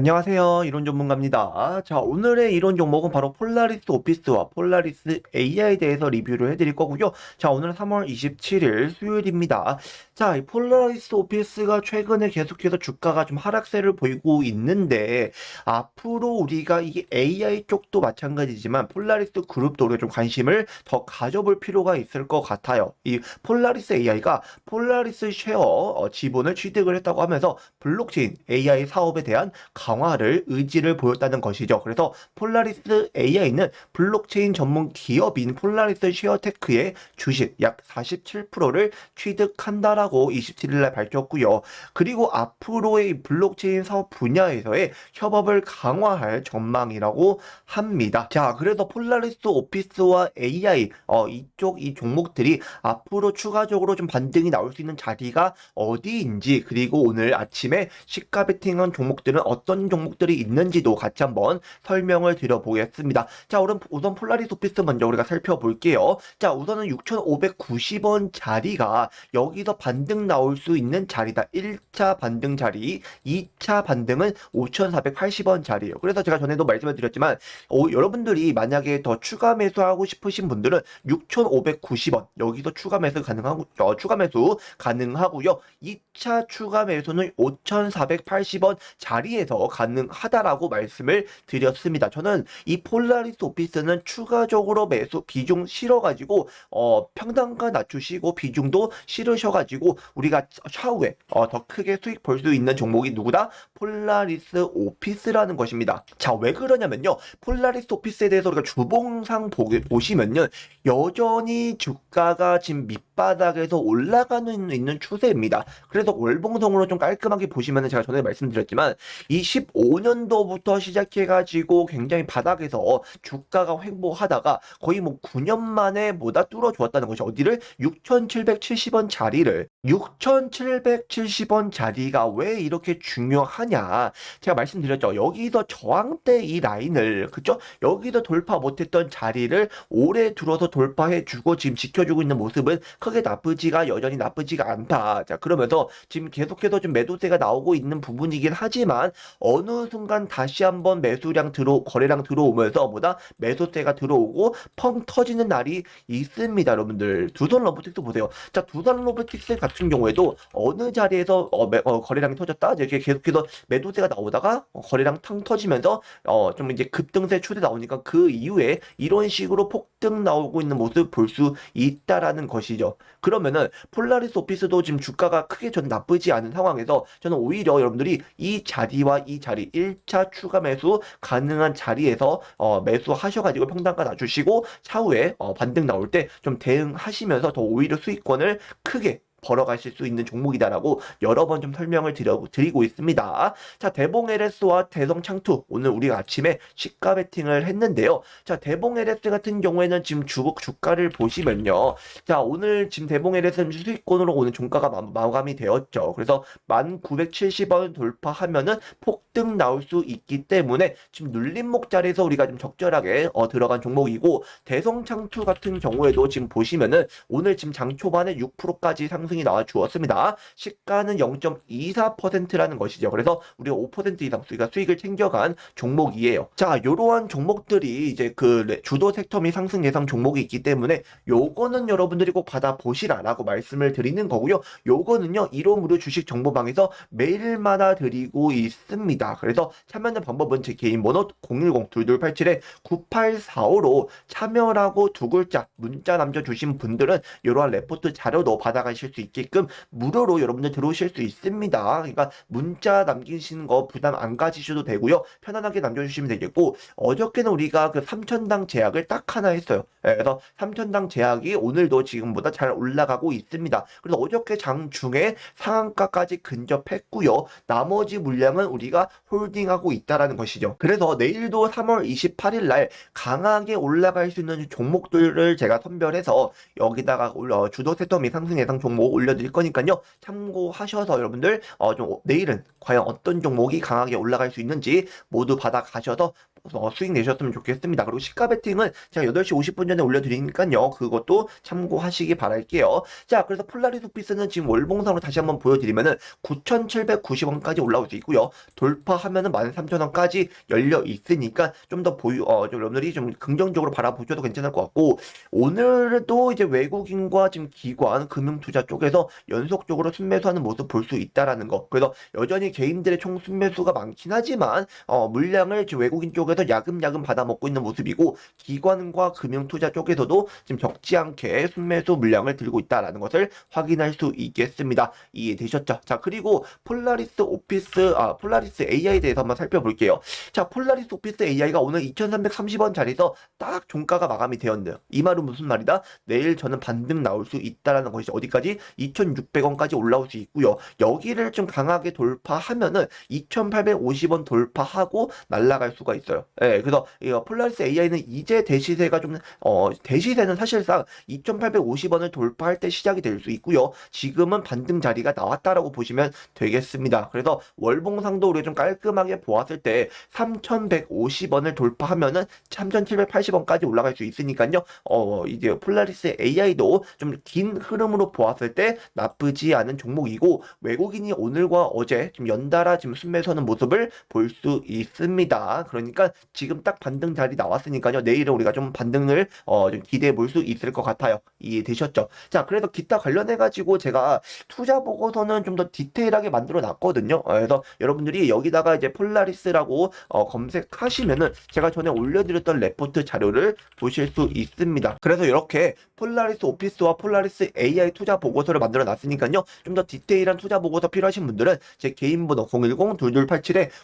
안녕하세요. 이론 전문가입니다. 자, 오늘의 이론 종목은 바로 폴라리스 오피스와 폴라리스 AI에 대해서 리뷰를 해드릴 거고요. 자, 오늘은 3월 27일 수요일입니다. 자, 이 폴라리스 오피스가 최근에 계속해서 주가가 좀 하락세를 보이고 있는데, 앞으로 우리가 이게 AI 쪽도 마찬가지지만 폴라리스 그룹도 우리가 좀 관심을 더 가져볼 필요가 있을 것 같아요. 이 폴라리스 AI가 폴라리스 쉐어 어, 지분을 취득을 했다고 하면서 블록체인 AI 사업에 대한 강화를 의지를 보였다는 것이죠. 그래서 폴라리스 AI는 블록체인 전문 기업인 폴라리스 쉐어테크의 주식 약 47%를 취득한다라고 27일날 밝혔고요. 그리고 앞으로의 블록체인 사업 분야에서의 협업을 강화할 전망이라고 합니다. 자, 그래서 폴라리스 오피스와 AI 어, 이쪽 이 종목들이 앞으로 추가적으로 좀 반등이 나올 수 있는 자리가 어디인지 그리고 오늘 아침에 시가 베팅한 종목들은 어떤 종목들이 있는지도 같이 한번 설명을 드려보겠습니다. 자, 우선, 우선 폴라리스 오피스 먼저 우리가 살펴볼게요. 자, 우선은 6,590원 자리가 여기서 반등 나올 수 있는 자리다. 1차 반등 자리, 2차 반등은 5,480원 자리예요. 그래서 제가 전에도 말씀을 드렸지만 어, 여러분들이 만약에 더 추가 매수하고 싶으신 분들은 6,590원 여기서 추가 매수 가능하고 어, 추가 매수 가능하고요. 2차 추가 매수는 5,480원 자리에서 가능하다라고 말씀을 드렸습니다. 저는 이 폴라리스 오피스는 추가적으로 매수 비중 실어가지고 어, 평단가 낮추시고 비중도 실으셔가지고 우리가 차후에 어, 더 크게 수익 벌수 있는 종목이 누구다? 폴라리스 오피스라는 것입니다. 자, 왜 그러냐면요. 폴라리스 오피스에 대해서 우리가 주봉상 보, 보시면요. 여전히 주가가 지금 밑바닥에서 올라가는 있는 추세입니다. 그래서 월봉성으로 좀 깔끔하게 보시면 제가 전에 말씀드렸지만 이 15년도부터 시작해가지고 굉장히 바닥에서 주가가 횡보하다가 거의 뭐 9년 만에 뭐다 뚫어주었다는 것이 어디를? 6,770원 자리를. 6,770원 자리가 왜 이렇게 중요하냐? 제가 말씀드렸죠. 여기서 저항대 이 라인을 그죠 여기서 돌파 못했던 자리를 올해 들어서 돌파해주고 지금 지켜주고 있는 모습은 크게 나쁘지가 여전히 나쁘지가 않다. 자 그러면서 지금 계속해서 좀 매도세가 나오고 있는 부분이긴 하지만 어느 순간 다시 한번 매수량 들어 거래량 들어오면서 뭐다? 매수세가 들어오고 펑 터지는 날이 있습니다 여러분들. 두산 로보틱스 보세요. 자 두산 로보틱스 같은 경우에도 어느 자리에서 어, 매, 어, 거래량이 터졌다? 이렇게 계속해서 매도세가 나오다가 어, 거래량 탕 터지면서 어, 좀 이제 급등세 추세 나오니까 그 이후에 이런 식으로 폭등 나오고 있는 모습 볼 수 있다라는 것이죠. 그러면은 폴라리스 오피스도 지금 주가가 크게 저는 나쁘지 않은 상황에서 저는 오히려 여러분들이 이 자리와 이 자리 1차 추가 매수 가능한 자리에서 어, 매수하셔가지고 평단가 놔주시고 차후에 어, 반등 나올 때 좀 대응하시면서 더 오히려 수익권을 크게 벌어가실 수 있는 종목이다라고 여러 번 좀 설명을 드려, 드리고 있습니다. 자, 대봉 LS와 대성 창투. 오늘 우리가 아침에 시가 베팅을 했는데요. 자, 대봉 LS 같은 경우에는 지금 주, 주가를 보시면요. 자, 오늘 지금 대봉 LS는 수익권으로 오늘 종가가 마, 마감이 되었죠. 그래서 1970원 돌파하면은 폭등 나올 수 있기 때문에 지금 눌림목 자리에서 우리가 좀 적절하게 어, 들어간 종목이고 대성 창투 같은 경우에도 지금 보시면은 오늘 지금 장 초반에 6%까지 상승 이 나와 주었습니다. 시가는 0.24%라는 것이죠. 그래서 우리가 5% 이상 수익, 수익을 챙겨간 종목이에요. 자, 이러한 종목들이 이제 그 레- 주도 섹터 및 상승 예상 종목이 있기 때문에 요거는 여러분들이 꼭 받아 보시라라고 말씀을 드리는 거고요. 요거는요, 이론무료 주식 정보방에서 매일마다 드리고 있습니다. 그래서 참여하는 방법은 제 개인 번호 010-2287-9845로 참여라고 두 글자 문자 남겨주신 분들은 이러한 레포트 자료도 받아가실 수 있게끔 무료로 여러분들 들어오실 수 있습니다. 그러니까 문자 남기시는 거 부담 안 가지셔도 되고요. 편안하게 남겨주시면 되겠고 어저께는 우리가 그 3천당 제약을 딱 하나 했어요. 예, 그래서 3천당 제약이 오늘도 지금보다 잘 올라가고 있습니다. 그래서 어저께 장 중에 상한가까지 근접했고요. 나머지 물량은 우리가 홀딩하고 있다라는 것이죠. 그래서 내일도 3월 28일 날 강하게 올라갈 수 있는 종목들을 제가 선별해서 여기다가 올려 주도 세터 및 상승 예상 종목 올려드릴 거니까요. 참고하셔서 여러분들 어, 좀 내일은 과연 어떤 종목이 강하게 올라갈 수 있는지 모두 받아 가셔서 어, 수익 내셨으면 좋겠습니다. 그리고 시가 베팅은 제가 8시 50분 전에 올려드리니까요. 그것도 참고하시기 바랄게요. 자, 그래서 폴라리스 오피스는 지금 월봉상으로 다시 한번 보여드리면은 9,790원까지 올라올 수 있고요. 돌파하면은 13,000원까지 열려 있으니까 좀 더 보유, 어, 좀 여러분들이 좀 긍정적으로 바라보셔도 괜찮을 것 같고, 오늘도 이제 외국인과 지금 기관, 금융투자 쪽에서 연속적으로 순매수하는 모습 볼 수 있다라는 거. 그래서 여전히 개인들의 총 순매수가 많긴 하지만, 어, 물량을 지금 외국인 쪽에 서 야금야금 받아먹고 있는 모습이고, 기관과 금융투자 쪽에서도 지금 적지 않게 순매수 물량을 들고 있다라는 것을 확인할 수 있겠습니다. 이해되셨죠? 자, 그리고 폴라리스 오피스, 아, 폴라리스 AI에 대해서 한번 살펴볼게요. 자, 폴라리스 오피스 AI가 오늘 2330원 자리에서 딱 종가가 마감이 되었네요. 이 말은 무슨 말이다? 내일 저는 반등 나올 수 있다라는 것이 어디까지? 2600원까지 올라올 수 있고요. 여기를 좀 강하게 돌파하면은 2850원 돌파하고 날아갈 수가 있어요. 예, 그래서 이 폴라리스 AI는 이제 대시세가 좀, 어, 대시세는 사실상 2850원을 돌파할 때 시작이 될 수 있고요. 지금은 반등 자리가 나왔다라고 보시면 되겠습니다. 그래서 월봉상도 우리가 좀 깔끔하게 보았을 때 3150원을 돌파하면은 3780원까지 올라갈 수 있으니까요. 어, 이제 폴라리스 AI도 좀 긴 흐름으로 보았을 때 나쁘지 않은 종목이고 외국인이 오늘과 어제 지금 연달아 지금 순매수하는 모습을 볼 수 있습니다. 그러니까 지금 딱 반등 자리 나왔으니까요. 내일은 우리가 좀 반등을 어, 좀 기대해 볼 수 있을 것 같아요. 이해되셨죠? 자, 그래서 기타 관련해 가지고 제가 투자 보고서는 좀 더 디테일하게 만들어 놨거든요. 어, 그래서 여러분들이 여기다가 이제 폴라리스라고 어, 검색하시면은 제가 전에 올려드렸던 레포트 자료를 보실 수 있습니다. 그래서 이렇게 폴라리스 오피스와 폴라리스 AI 투자 보고서를 만들어 놨으니까요. 좀 더 디테일한 투자 보고서 필요하신 분들은 제 개인 번호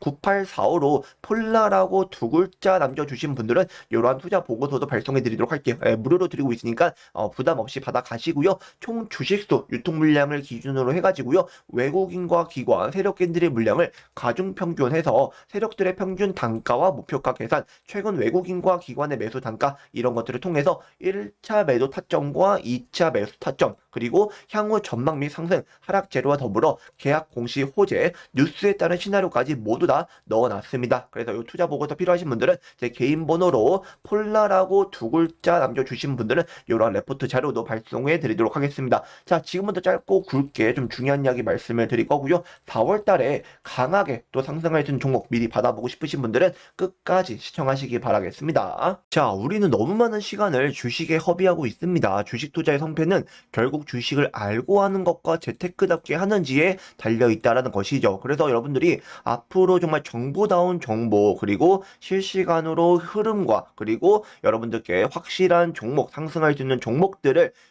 010-2287-9845로 폴라라고 두 글자 남겨주신 분들은 이러한 투자 보고서도 발송해 드리도록 할게요. 예, 무료로 드리고 있으니까 어, 부담 없이 받아 가시고요. 총 주식수 유통 물량을 기준으로 해가지고요. 외국인과 기관 세력인들의 물량을 가중 평균해서 세력들의 평균 단가와 목표가 계산, 최근 외국인과 기관의 매수 단가 이런 것들을 통해서 1차 매도 타점과 2차 매수 타점 그리고 향후 전망 및 상승, 하락 재료와 더불어 계약 공시 호재, 뉴스에 따른 시나리오까지 모두 다 넣어놨습니다. 그래서 이 투자 보고서 필요하신 분들은 제 개인 번호로 폴라라고 두 글자 남겨주신 분들은 이러한 레포트 자료도 발송해 드리도록 하겠습니다. 자, 지금부터 짧고 굵게 좀 중요한 이야기 말씀을 드릴 거고요. 4월 달에 강하게 또 상승할 수 있는 종목 미리 받아보고 싶으신 분들은 끝까지 시청하시기 바라겠습니다. 자, 우리는 너무 많은 시간을 주식에 허비하고 있습니다. 주식 투자의 성패는 결국 주식을 알고 하는 것과 재테크답게 하는지에 달려 있다라는 것이죠. 그래서 여러분들이 앞으로 정말 정보다운 정보 그리고 실시간으로 흐름과 그리고 여러분들께 확실한 종목 상승할 수 있는 종목들을